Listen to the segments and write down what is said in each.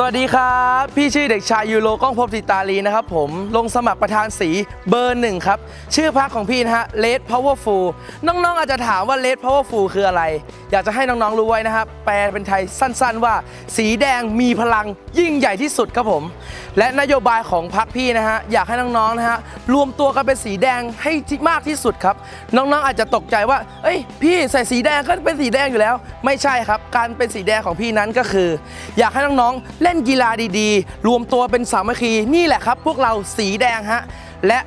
สวัสดีครับ พี่ชื่อเด็กชายยูโรก้องพบติตาลีนะครับผมลงสมัครประธานสีเบอร์หนึ่งครับ ชื่อพักของพี่นะฮะ Red Powerful น้องๆอาจจะถามว่า Red Powerful คืออะไร อยากจะให้น้องๆรู้ไว้นะครับแปลเป็นไทยสั้นๆว่า สีแดงมีพลังยิ่งใหญ่ที่สุดครับผม และนโยบายของพักพี่นะฮะอยากให้น้องๆนะฮะรวมตัวกันเป็นสีแดงให้มากที่สุดครับ น้องๆอาจจะตกใจว่า เอ้ย พี่ใส่สีแดงก็เป็นสีแดงอยู่แล้ว ไม่ใช่ครับ การเป็นสีแดงของพี่นั้นก็คือ อยากให้น้องๆล่นกีฬาดีๆ รวมตัวเป็นสามัคคีนี่แหละครับ พวกเราสีแดงฮะและ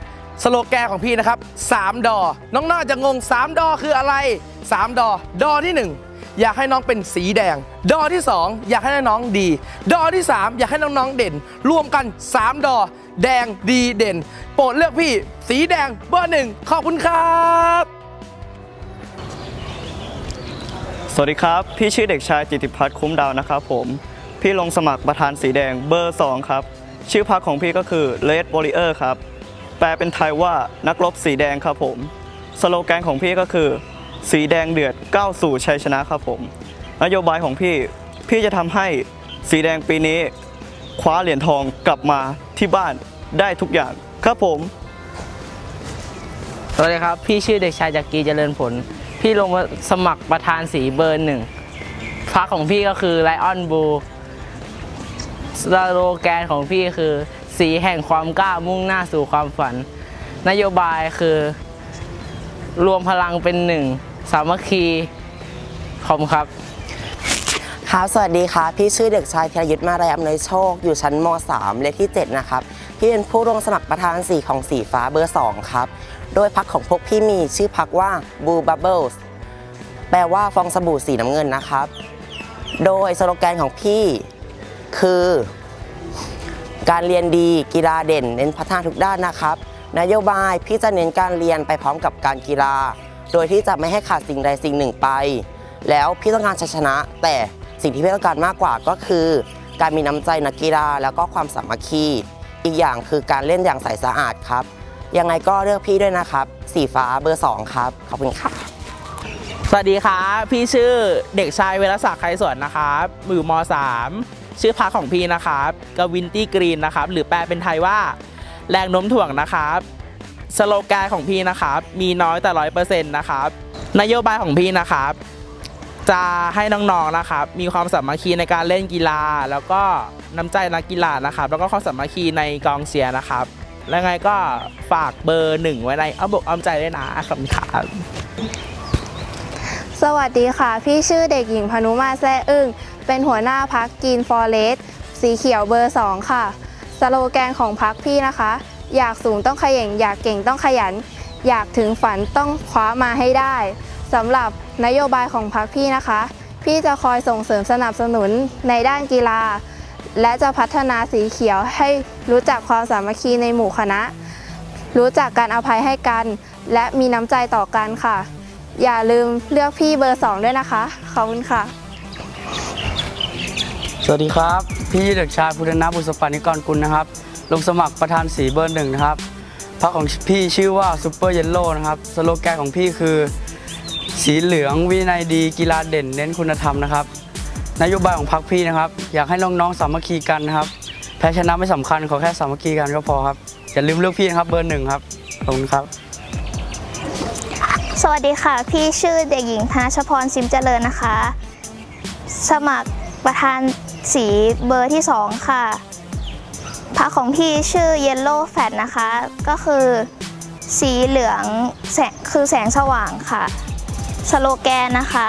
สโลแกนของพี่นะครับ 3 ดอ น้องๆอาจจะงง 3 ดอคืออะไร 3 ดอ ดอที่ 1 อยากให้น้องเป็นสีแดง ดอที่ 2 อยากให้น้องดี ดอที่ 3 อยากให้น้องๆเด่น รวมกัน 3 ดอ แดงดีเด่น โปรดเลือกพี่ สีแดงเบอร์หนึ่งขอบคุณครับ สวัสดีครับ พี่ชื่อเด็กชายจิติพัฒน์คุ้มดาวนะครับผม พี่ลงสมัครประธานสีแดงเบอร์ 2 ครับ ชื่อพรรคของพี่ก็คือ Red Warrior ครับ แปลเป็นไทยว่านักรบสีแดงครับผม สโลแกนของพี่ก็คือ สีแดงเดือดก้าวสู่ชัยชนะครับผม นโยบายของพี่พี่จะทำให้สีแดงปีนี้ คว้าเหรียญทองกลับมาที่บ้านได้ทุกอย่างครับผมสวัสดีครับ พี่ชื่อเด็กชายจักรีเจริญผล พี่ลงมาสมัครประธานสีเบอร์หนึ่งพักของพี่ก็คือไลออนบู สโลแกนของพี่คือ สีแห่งความกล้ามุ่งหน้าสู่ความฝัน นโยบายคือ รวมพลังเป็นหนึ่ง สามัคคีขอบคุณครับครับสวัสดีครับพี่ชื่อเด็กชายธีรยุทธ์มาลัยอำนวยโชค อยู่ชั้นม .3 เลขที่ 7 นะครับ พี่เป็นผู้ลงสมัครประธานสีของสีฟ้าเบอร์ 2 ครับ โดยพักของพวกพี่มีชื่อพักว่า Blue Bubbles แปลว่าฟองสบู่สีน้ำเงินนะครับ โดยสโลแกนของพี่ คือ การเรียนดีกีฬาเด่น เน้นพัฒนาทุกด้านนะครับ นโยบายพี่จะเน้นการเรียนไปพร้อมกับการกีฬา โดยที่จะไม่ให้ขาดสิ่งใดสิ่งหนึ่งไป แล้วพี่ต้องการชัยชนะ แต่สิ่งที่พี่ต้องการมากกว่าก็คือ การมีน้ำใจนักกีฬาแล้วก็ความสามัคคี อีกอย่างคือการเล่นอย่างใสสะอาดครับ ยังไงก็เลือกพี่ด้วยนะครับ สีฟ้าเบอร์ 2 ครับ ขอบคุณค่ะ สวัสดีครับพี่ชื่อเด็กชายเวรศักดิ์ไครสวนนะครับอยู่ม .3 ชื่อพักของพี่นะครับกวินตี้กรีนนะครับ หรือแปลเป็นไทยว่า แรงโน้มถ่วงนะครับสโลแกนของพี่นะครับ มีน้อยแต่ร้อยเปอร์เซ็นต์นะครับ นโยบายของพี่นะครับ จะให้น้องๆนะครับ มีความสามัคคีในการเล่นกีฬา แล้วก็น้ำใจนักกีฬานะครับ แล้วก็ความสามัคคีในกองเชียร์นะครับ และไงก็ฝากเบอร์หนึ่งไว้ในอ้อมอกอ้อมใจด้วยนะขอบคุณครับสวัสดีค่ะ พี่ชื่อเด็กหญิงพนุมาแซ่อึ้ง เป็นหัวหน้าพักกินฟอเรสสีเขียวเบอร์ 2 ค่ะ สโลแกนของพักพี่นะคะ อยากสูงต้องขย่ง อยากเก่งต้องขยัน อยากถึงฝันต้องคว้ามาให้ได้สำหรับนโยบายของพักพี่นะคะ พี่จะคอยส่งเสริมสนับสนุนในด้านกีฬา และจะพัฒนาสีเขียวให้รู้จักความสามัคคีในหมู่คณะ รู้จักการอภัยให้กัน และมีน้ำใจต่อกันค่ะ อย่าลืมเลือกพี่เบอร์ 2 ด้วยนะคะ ขอบคุณค่ะ วัสดีครับ พี่เด็กชายพุทธนาบุษปานิกรกุลนะครับ ลงสมัครประธานสีเบอร์หนึ่งนะครับพรรคของพี่ชื่อว่าซูเปอร์เยลโล่นะครับ สโลแกนของพี่คือ สีเหลืองวินัยดีกีฬาเด่นเน้นคุณธรรมนะครับ นโยบายของพรรคพี่นะครับ อยากให้น้องๆสามัคคีกันนะครับ แพ้ชนะไม่สำคัญขอแค่สามัคคีกันก็พอครับ อย่าลืมเลือกพี่นะครับเบอร์หนึ่งครับขอบคุณครับ สวัสดีค่ะ พี่ชื่อเด็กหญิงธนชพรซิมเจริญนะคะ สมัครประธาน สีเบอร์ที่ 2 ค่ะพักของพี่ชื่อ Yellow Fat นะคะ ก็คือสีเหลืองแสงคือแสงสว่างค่ะ สโลแกนนะคะ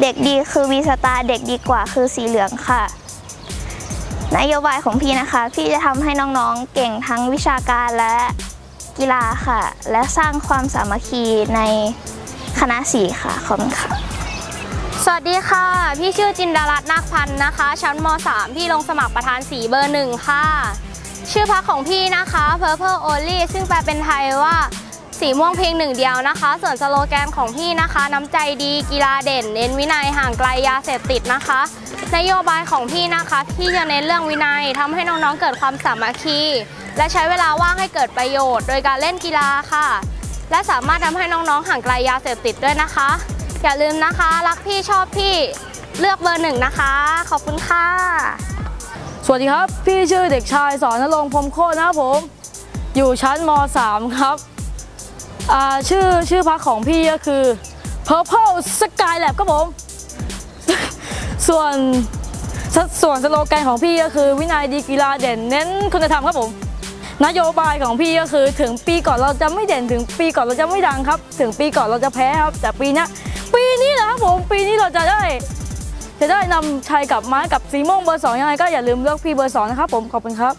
เด็กดีคือวีสตาร์เด็กดีกว่าคือสีเหลืองค่ะ นโยบายของพี่นะคะ พี่จะทำให้น้องๆเก่งทั้งวิชาการและกีฬาค่ะ และสร้างความสามัคคีในคณะสีค่ะ ขอบคุณค่ะ สวัสดีค่ะ พี่ชื่อจินดารัตน์นาคพันธ์นะคะ ชั้นม .3 พี่ลงสมัครประธานสีเบอร์หนึ่งค่ะ ชื่อพักของพี่นะคะ Purple Only ซึ่งแปลเป็นไทยว่าสีม่วงเพียงหนึ่งเดียวนะคะ ส่วนสโลแกนของพี่นะคะ น้ำใจดีกีฬาเด่น เน้นวินัยห่างไกลยาเสพติดนะคะ นโยบายของพี่นะคะพี่จะเน้นเรื่องวินัยทำให้น้องๆเกิดความสามัคคี และใช้เวลาว่างให้เกิดประโยชน์ โดยการเล่นกีฬาค่ะ และสามารถทำให้น้องๆห่างไกลยาเสพติดด้วยนะคะ อย่าลืมนะคะ รักพี่ชอบพี่เลือกเบอร์หนึ่งนะคะ ขอบคุณค่ะ สวัสดีครับ พี่ชื่อเด็กชายสอนนรงพรมโคตรนะครับผม อยู่ชั้นม .3 ครับชื่อชื่อพักของพี่ก็คือ Purple Sky Lab ครับผม ส่วนส่วนสโลแกนของพี่ก็คือวินัยดีกีฬาเด่นเน้นคุณธรรมครับผม นโยบายของพี่ก็คือถึงปีก่อนเราจะไม่เด่นถึงปีก่อนเราจะไม่ดังครับ ถึงปีก่อนเราจะแพ้ครับ แต่ปีนี้ ปีนี้นะครับผมปีนี้เราจะได้ จะได้นำชายกับมาให้กับสีม่วงเบอร์สองยังไงก็อย่าลืมเลือกพี่เบอร์สองนะครับผมขอบคุณครับ